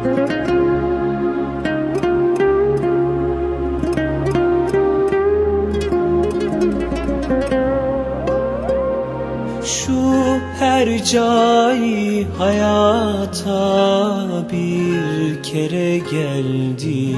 Şu her cay hayata bir kere geldik.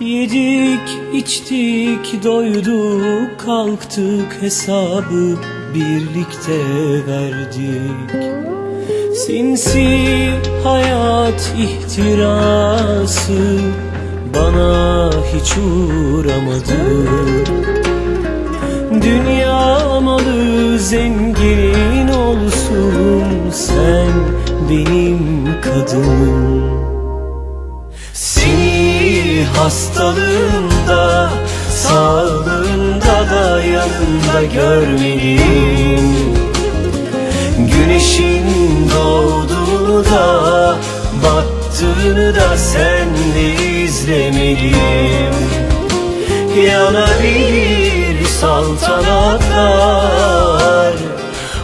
Yedik, içtik, doyduk, kalktık hesabı birlikte verdik. Sinsi hayat ihtirası bana hiç uğramadı. Dünya malı zengin olsun sen benim kadınım. Seni hastalığında sağlığında da yanında görmeliyim da sen de izlemeliyim. Yanabilir saltanatlar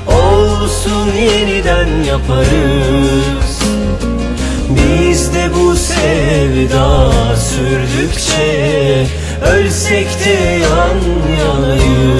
Olsun yeniden yaparız. Biz de bu sevda sürdükçe Ölsek de yan yanayız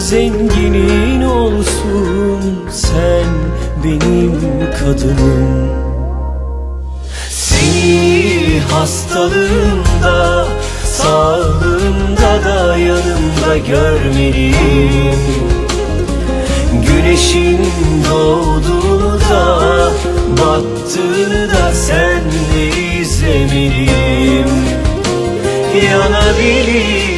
zenginin olsun Sen benim kadınım. Seni hastalığında Sağlığında da yanımda görmeliyim. Güneşin doğduğunu da Battığını da sen de izlemeliyim. Yanabilir